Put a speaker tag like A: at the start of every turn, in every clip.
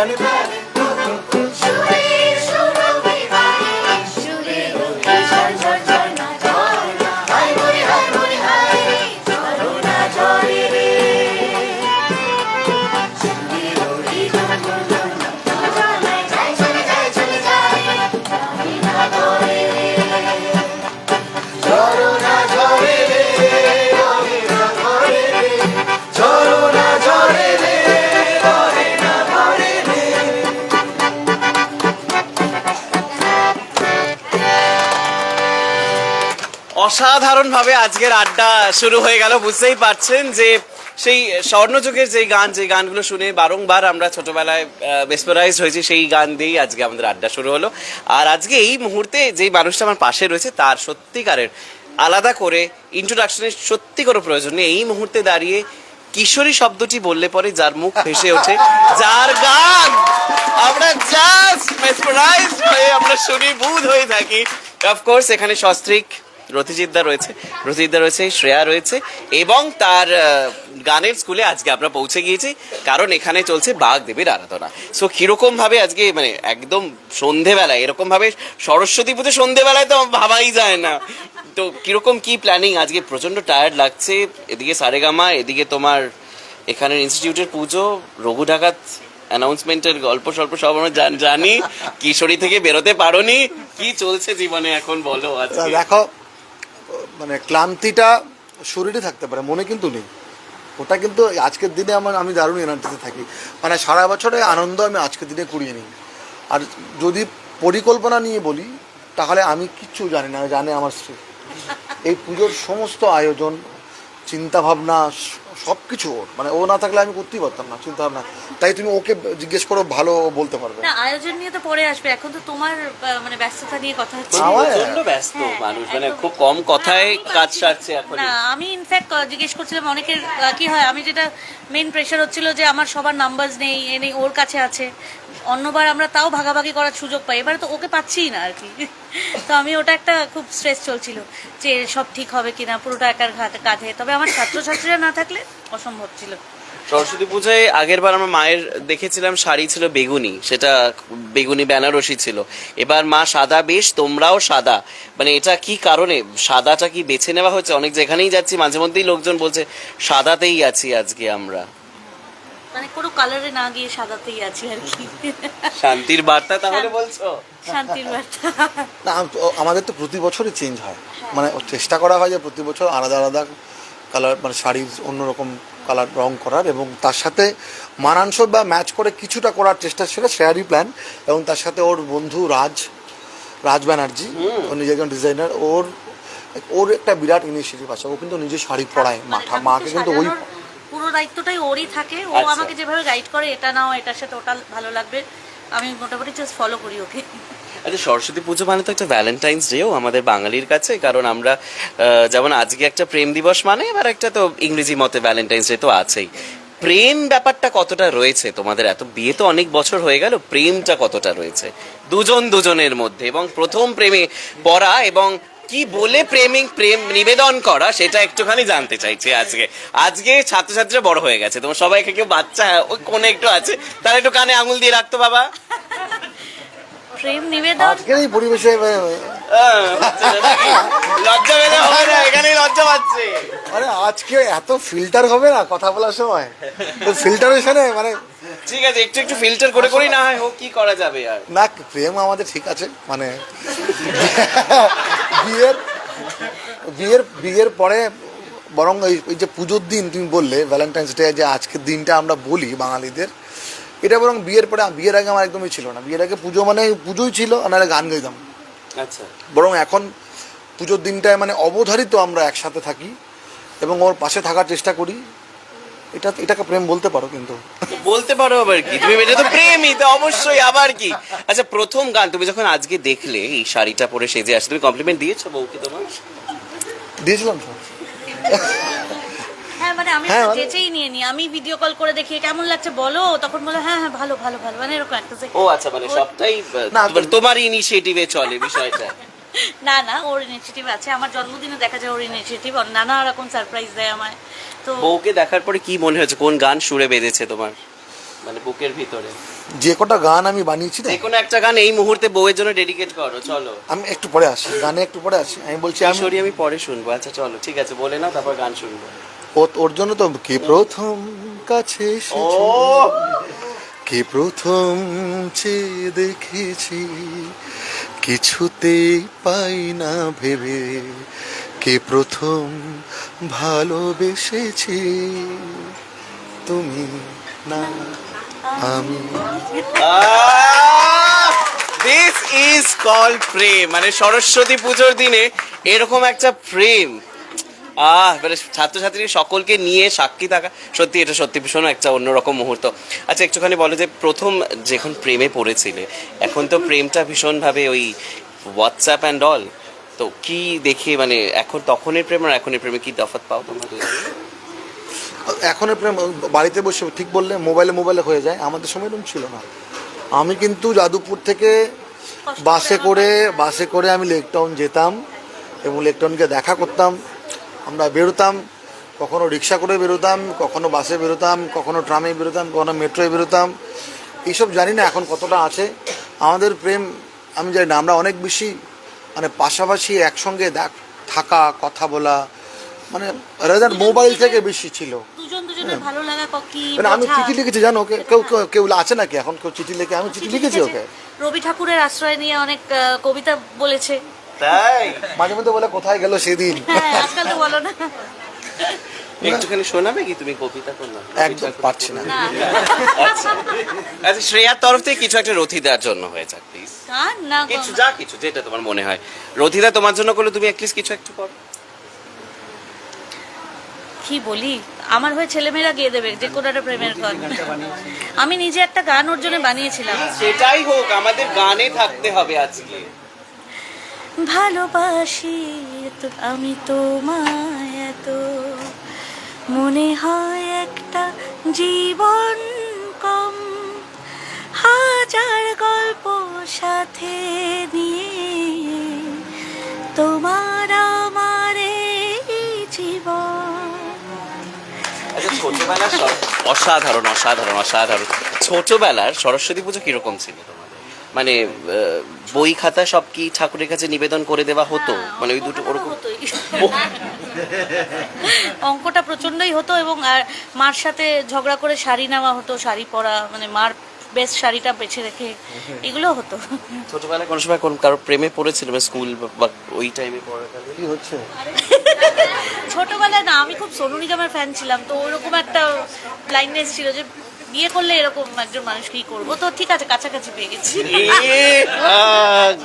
A: Run it back.
B: অসাধারণভাবে আজকের আড্ডা শুরু হয়ে গেল, বুঝতেই পারছেন যে সেই স্বর্ণযুগের যে গান যে গানগুলো শুনে বারংবার আমরা ছোটবেলায় মেসপোরাইজ হয়েছি, সেই গান দিয়েই আজকে আমাদের আড্ডা শুরু হলো। আর আজকে এই মুহূর্তে যেই মানুষটা আমার পাশে রয়েছে, তার সত্যিকারের আলাদা করে ইন্ট্রোডাকশনের সত্যি কোনো প্রয়োজন নেই। এই মুহূর্তে দাঁড়িয়ে কিশোরী শব্দটি বললে পরে যার মুখ ভেসে ওঠে, যার গান আমরা জাস্ট মেসপোরাইজ হয়ে আমরা শুনি বুধ হয়ে থাকি। অফকোর্স এখানে সস্ত্রিক রথিজিদ্দা রয়েছে রথিজিদ্দা রয়েছে, শ্রেয়া রয়েছে, এবং তার গানের স্কুলে আজকে আমরা পৌঁছে গিয়েছি, কারণ এখানে চলছে বাঘ দেবীর আরাধনা। সো কীরকম ভাবে আজকে মানে একদম সন্ধেবেলায়, এরকমভাবে সরস্বতী পুজো সন্ধেবেলায় তো ভাবাই যায় না। তো কীরকম কি প্ল্যানিং আজকে প্রচণ্ড টায়ার্ড লাগছে, এদিকে সারেগামা, এদিকে তোমার এখানের ইনস্টিটিউটের পুজো, রঘু ডাকাত অ্যানাউন্সমেন্টের গল্প স্বল্প সব আমরা জান- কিশোরী থেকে বেরোতে পারোনি, কি চলছে জীবনে এখন বলো আজকে?
C: দেখো মানে ক্লান্তিটা শরীরে থাকতে পারে, মনে কিন্তু নেই। ওটা কিন্তু আজকের দিনে আমার, আমি দারুণ এনার্জিতে থাকি। মানে সারা বছরে আনন্দ আমি আজকের দিনে কুড়িয়ে নিই। আর যদি পরিকল্পনা নিয়ে বলি, তাহলে আমি কিচ্ছু জানি না, জানে আমার স্ত্রী। এই পুজোর সমস্ত আয়োজন, চিন্তাভাবনা সব কিছু ওর। মানে ও না থাকলে আমি করতেই পারতাম না চিন্তা ভাবনা তাই তুমি ওকে জিজ্ঞেস করো ভালো ও বলতে পারবে।
D: না আয়োজন নিয়ে তো পরে আসবে। এখন তো তোমার মানে ব্যস্ততা নিয়ে কথা হচ্ছে।
B: প্রচণ্ড ব্যস্ত
D: হ্যাঁ,
B: মানুষ মানে খুব কম কথায়
D: আমি-
B: কাজ সারছে এখন।
D: না আমি ইনফ্যাক্ট জিজ্ঞেস করছিলাম অনেকের কি হয়? আমি যেটা মেন প্রেশার হচ্ছিল যে আমার সবার নাম্বারস নেই এ নেই ওর কাছে আছে। অন্যবার আমরা তাও ভাগাভাগি করার সুযোগ পাই। এবারে তো ওকে পাচ্ছিই না আর কি। তো আমি ওটা একটা খুব স্ট্রেস চলছিল যে সব ঠিক হবে কিনা, পুরোটা একার কাঁধে। তবে আমার ছাত্রছাত্রীরা না থাকলে অসম্ভব ছিল।
B: সরস্বতী পুজোয় আগের বার আমার মায়ের দেখেছিলাম, শাড়ি ছিল বেগুনি। সেটা বেগুনি বেনারসি ছিল। এবার মা সাদা, বেশ তোমরাও সাদা। মানে এটা কি কারণে? সাদাটা কি বেছে নেওয়া হয়েছে অনেক যেখানেই যাচ্ছি, মাঝে মধ্যেই লোকজন বলছে, সাদাতেই আছি আজকে আমরা।
D: মানে কোনো কালারে না গিয়ে সাদাতেই আছি আর কি।
B: শান্তির বার্তা তাহলে বলছো?
D: শান্তির বার্তা।
C: না আমাদের তো প্রতি বছরই চেঞ্জ হয়। মানে চেষ্টা করা হয় যে প্রতি বছর আলাদা আলাদা কালার মানে শাড়ির অন্যরকম কালার রং করার এবং তার সাথে মানানসই বা ম্যাচ করে কিছুটা করার চেষ্টা ছিল শেয়ারই প্ল্যান এবং তার সাথে ওর বন্ধু রাজ রাজ ব্যানার্জি ও নিজে একজন ডিজাইনার ওর ওর একটা বিরাট ইনিশিয়েটিভ আছে। ও কিন্তু নিজে শাড়ি পরায়
D: মানে
C: মাথা মাকে কিন্তু ওই
D: দায়িত্বটাই ওরই থাকে। ও
B: আচ্ছা।
D: আমাকে যেভাবে গাইড করে এটা নাও এটার সাথে ওটা ভালো লাগবে। আমি মোটামুটি জাস্ট ফলো করি ওকে।
B: আচ্ছা সরস্বতী পুজো মানে তো একটা ভ্যালেন্টাইন্স ডেও আমাদের বাঙালির কাছে কারণ আমরা যেমন আজকে একটা প্রেম দিবস মানে এবার একটা তো ইংরেজি মতে ভ্যালেন্টাইন্স ডে তো আছেই। প্রেম ব্যাপারটা কতটা রয়েছে তোমাদের? এত বিয়ে তো অনেক বছর হয়ে গেল প্রেমটা কতটা রয়েছে? দুজন দুজনের মধ্যে এবং প্রথম প্রেমে পড়া এবং কি বলে প্রেমিক প্রেম নিবেদন করা সেটা একটুখানি জানতে চাইছি আজকে। আজকে ছাত্রছাত্রীরা বড় হয়ে গেছে তোমার সবাইকে কেউ বাচ্চা ওই কোনে একটু আছে তারা একটু কানে আঙুল দিয়ে রাখতো বাবা।
D: প্রেম নিবেদন?
C: আজকের এই পরিবেশে
B: লজ্জা পেলে হবে না এখানেই লজ্জা পাচ্ছে।
C: আরে আজকে এত ফিল্টার হবে না কথা বলার সময়? তো ফিল্টারেশনে মানে
B: ঠিক আছে একটু একটু ফিল্টার করে করি না হয় হোক কি করা যাবে আর?
C: না প্রেম আমাদের ঠিক আছে মানে বিয়ের বিয়ের বিয়ের পরে বরং এই যে পুজোর দিন তুমি বললে ভ্যালেন্টাইন্স ডে যে আজকের দিনটা আমরা বলি বাঙালিদের এটা বরং বিয়ের পরে বিয়ের আগে আমার একদমই ছিল না। বিয়ের আগে পুজো মানে পুজোই ছিল আর নাহলে গান গাইতাম।
B: আচ্ছা।
C: বরং এখন পুজোর দিনটায় মানে অবধারিত আমরা একসাথে থাকি এবং ওর পাশে থাকার চেষ্টা করি। এটা এটাকে প্রেম বলতে পারো কিন্তু।
B: বলতে পারো আবার কি? তুমি এটা তো প্রেমই তো অবশ্যই আবার কি? আচ্ছা প্রথম গান তুমি যখন আজকে দেখলে এই শাড়িটা পরে সেজে আসে তুমি কমপ্লিমেন্ট দিয়েছ বউকে তোমার?
C: দিয়েছিলাম তো।
D: হ্যাঁ মানে আমি
C: হ্যাঁ,
D: তো
C: মানে-
D: যেচেই নিয়ে নি আমি ভিডিও কল করে দেখি কেমন লাগছে বলো? তখন বলে হ্যাঁ হ্যাঁ ভালো ভালো ভালো। মানে এরকম একটা
B: ও আচ্ছা মানে সবটাই তোমার- তোমার ইনিশিয়েটিভে চলে বিষয়টা।
D: না না ওর ইনিশিয়েটিভ আছে। আমার জন্মদিনে দেখা যায় ওর ইনিশিয়েটিভ নানা রকম সারপ্রাইজ দেয় আমায়। তো
B: বউকে দেখার পরে কি মনে হয়েছে? কোন গান সুরে বেঁধেছে তোমার? মানে বুকের ভিতরে।
C: যে কটা গান আমি বানিয়েছি না
B: যে কোনো একটা গান এই মুহূর্তে বউয়ের জন্য ডেডিকেট করো চলো।
C: আমি একটু পরে আসি গানে একটু পরে আসি। আমি বলছি আমি
B: কিশোরী আমি পরে শুনব। আচ্ছা চলো ঠিক আছে বলে নাও তারপর গান শুনব।
C: ও- ওর জন্য তো কে প্রথম কাছে
B: ও!
C: এসেছে কে প্রথম চেয়ে দেখেছি। কিছুতেই পাই না ভেবে কে প্রথম ভালোবেসেছি। তুমি না, আমি।
B: দিস ইজ কল প্রেম। মানে সরস্বতী পুজোর দিনে এরকম একটা প্রেম। আহ মানে ছাত্রছাত্রী সকলকে নিয়ে সাক্ষী থাকা। সত্যি এটা সত্যি ভীষণ একটা অন্যরকম মুহূর্ত। আচ্ছা একটুখানি বলো যে প্রথম যখন প্রেমে পড়েছিলে এখন তো প্রেমটা ভীষণভাবে ওই হোয়াটসঅ্যাপ অ্যান্ড অল তো কি দেখে মানে এখন তখনের প্রেম আর এখনের প্রেমে কি তফাৎ পাও তোমরা দুজনে?
C: প্রেম বাড়িতে বসে ঠিক বললে মোবাইলে মোবাইলে হয়ে যায় আমাদের সময় এরকম ছিল না। আমি কিন্তু যাদবপুর থেকে বাসে করে বাসে করে আমি লেকটাউন যেতাম এবং লেকটাউনকে দেখা করতাম। আমরা বেরোতাম কখনো রিক্সা করে বেরোতাম কখনো বাসে বেরোতাম কখনো ট্রামে বেরোতাম কখনো মেট্রোয় বেরোতাম। এইসব জানি না এখন কতটা আছে। আমাদের প্রেম আমি জানি না আমরা অনেক বেশি মানে পাশাপাশি একসঙ্গে দেখ থাকা কথা বলা মানে রেজার মোবাইল থেকে বেশি ছিল।
D: লাগা
C: মানে আমি চিঠি লিখেছি জানো? কেউ- কেউ আছে নাকি এখন? কেউ চিঠি লিখে আমি চিঠি লিখেছি ওকে।
D: রবি ঠাকুরের আশ্রয় নিয়ে অনেক কবিতা বলেছে।
B: তাই?
C: মাঝে মধ্যে বলে কোথায় গেল সেদিন?
D: হ্যাঁ আজকাল তো বলো না।
B: একটুখানি শোনাবে কি তুমি কবিতা শোনা
C: একদম পারছি না।
B: আচ্ছা। আচ্ছা শ্রেয়ার তরফ থেকে কিছু একটা রথিদার জন্য হয়ে যাক প্লিজ
D: না
B: কিছু যা কিছু যেটা তোমার মনে হয়। রথিদা তোমার জন্য করলে তুমি অ্যাটলিস্ট কিছু একটু করো।
D: কি বলি? আমার হয়ে ছেলেমেয়েরা গিয়ে দেবে যে কোনো একটা প্রেমের গান আমি নিজে একটা গান ওর জন্য বানিয়েছিলাম।
B: সেটাই হোক আমাদের গানে থাকতে হবে আজকে।
D: ভালোবাসি তো আমি তোমায় এত। মনে হয় একটা জীবন কম। হাজার গল্প সাথে নিয়ে তোমার আমার জীবন।
B: আচ্ছা অসাধারণ অসাধারণ অসাধারণ। ছোটবেলার সরস্বতী পুজো কীরকম ছিল? মানে বই খাতা সব কি ঠাকুরের কাছে নিবেদন করে দেওয়া হতো? মানে ওই দুটো ওরকম
D: অঙ্কটা প্রচন্ডই হতো এবং আর মার সাথে ঝগড়া করে শাড়ি নেওয়া হতো শাড়ি পরা মানে মার বেস্ট শাড়িটা বেছে রেখে এগুলো হতো।
B: ছোটবেলায় কোনো সময় কোন কারও প্রেমে পড়েছিল বা স্কুল বা ওই টাইমে পড়াকালে
C: কি হচ্ছে।
D: ছোটবেলায় না আমি খুব সোনু নিগমের ফ্যান ছিলাম তো ওরকম একটা ব্লাইন্ডনেস ছিল যে বিয়ে করলে এরকম একজন মানুষ কি করব? তো ঠিক আছে কাছাকাছি পেয়ে গেছি।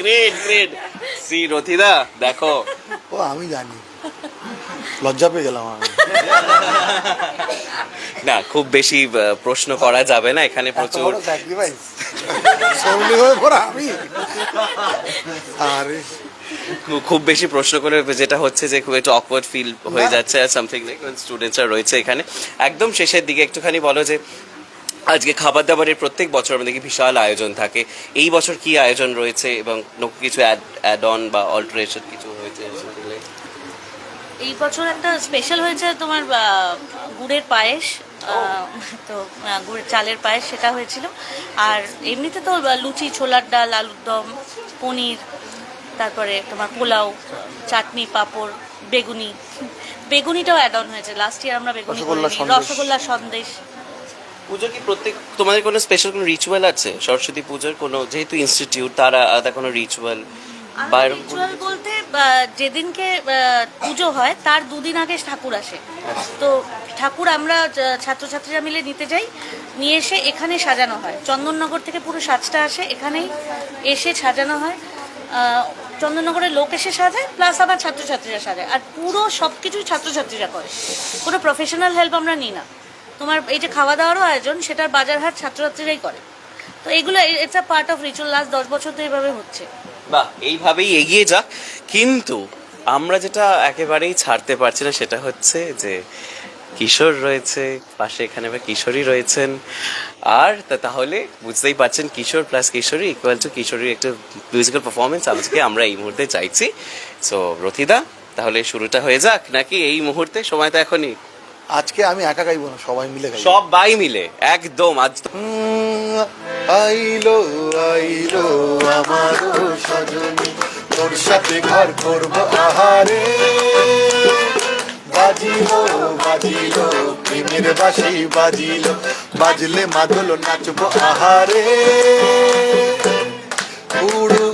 B: গ্রেট গ্রেট সি রথিদা দেখো।
C: ও আমি জানি। লজ্জা পেয়ে গেলাম আমি।
B: না খুব বেশি প্রশ্ন করা যাবে না এখানে প্রচুর।
C: স্যাক্রিফাইস সৌনি হয়ে পড়া আমি। আরে।
B: খুব বেশি প্রশ্ন করে যেটা হচ্ছে যে খুব একটু অকওয়ার্ড ফিল হয়ে যাচ্ছে আর সামথিং লাইক স্টুডেন্টসরা রয়েছে এখানে। একদম শেষের দিকে একটুখানি বলো যে আজকে খাবার দাবারের প্রত্যেক বছর আমাদের কি বিশাল আয়োজন থাকে। এই বছর কি আয়োজন রয়েছে এবং ন- কিছু অ্যাড অন বা অল্টারেশন কিছু হয়েছে
D: এই বছর একটা স্পেশাল হয়েছে তোমার গুড়ের পায়েস। আহ, তো গুড়ের চালের পায়েস সেটা হয়েছিল। আর এমনিতে তো লুচি ছোলার ডাল আলুর দম পনির তারপরে তোমার পোলাও চাটনি পাঁপড় বেগুনি। বেগুনিটাও অ্যাড অন হয়েছে। লাস্ট ইয়ার আমরা বেগুনি
C: রসগোল্লা। সন্দেশ।
B: পুজো কি প্রত্যেক তোমাদের কোনো স্পেশাল কোনো রিচুয়াল আছে? সরস্বতী পুজোর কোনো যেহেতু ইনস্টিটিউট তার আলাদা কোনো রিচুয়াল
D: রিচুয়াল বলতে যেদিনকে পুজো হয় তার দুদিন আগে ঠাকুর আসে। তো ঠাকুর আমরা ছাত্রছাত্রীরা মিলে নিতে যাই। নিয়ে এসে এখানে সাজানো হয়। চন্দননগর থেকে পুরো সাজটা আসে এখানেই। এসে সাজানো হয়। চন্দননগরের লোক এসে সাজায় প্লাস আবার ছাত্রছাত্রীরা সাজায়। আর পুরো সব কিছুই ছাত্রছাত্রীরা করে। কোনো প্রফেশনাল হেল্প আমরা নিই না। তোমার এই যে খাওয়া দাওয়ারও আয়োজন, সেটার বাজার হাট ছাত্রছাত্রীরাই করে। তো এগুলো it's a part of ritual last দশ বছর তো এইভাবে হচ্ছে।
B: বাহ, এইভাবেই এগিয়ে যাক। কিন্তু আমরা যেটা একেবারেই ছাড়তে পারছি না, সেটা হচ্ছে যে কিশোর রয়েছে, পাশে এখানে আবার কিশোরী রয়েছেন। আর তাহলে বুঝতেই পারছেন, কিশোর প্লাস কিশোরী ইকুয়াল টু কিশোরীর একটা মিউজিক্যাল পারফরমেন্স আজকে আমরা এই মুহূর্তে চাইছি। সো রথিদা, তাহলে শুরুটা হয়ে যাক? নাকি এই মুহূর্তে? সময় তো এখনই।
C: আজকে আমি একা গাইবো না সবাই মিলে গাইবো।
B: সবাই মিলে একদম আজ
C: আইলো আইলো আমারও সজনী তোর সাথে ঘর করব আহারে। বাজিলো বাজিলো প্রেমের বাসি বাজিলো বাজলে মাদলো নাচবো আহারে। উড়ু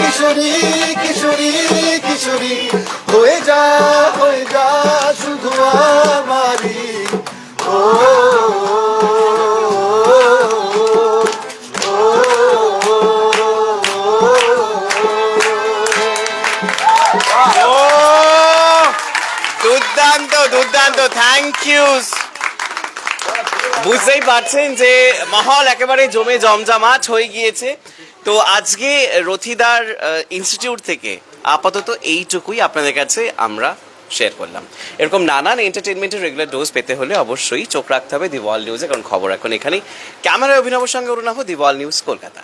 C: কিশোরী কিশোরী কিশোরী। হয়ে যা হয়ে যা শুধু আমারি
B: ও দুর্দান্ত দুর্দান্ত। থ্যাংক ইউ বুঝতেই পারছেন যে মহল একেবারে জমে জমজমাট হয়ে গিয়েছে। তো আজকে রথিদার ইনস্টিটিউট থেকে আপাতত এইটুকুই আপনাদের কাছে আমরা শেয়ার করলাম। এরকম নানান এন্টারটেনমেন্টের রেগুলার ডোজ পেতে হলে অবশ্যই চোখ রাখতে হবে। দি ওয়াল নিউজে কারণ খবর এখন এখানেই। ক্যামেরায় অভিনবের সঙ্গে Arunava The Wall News Kolkata.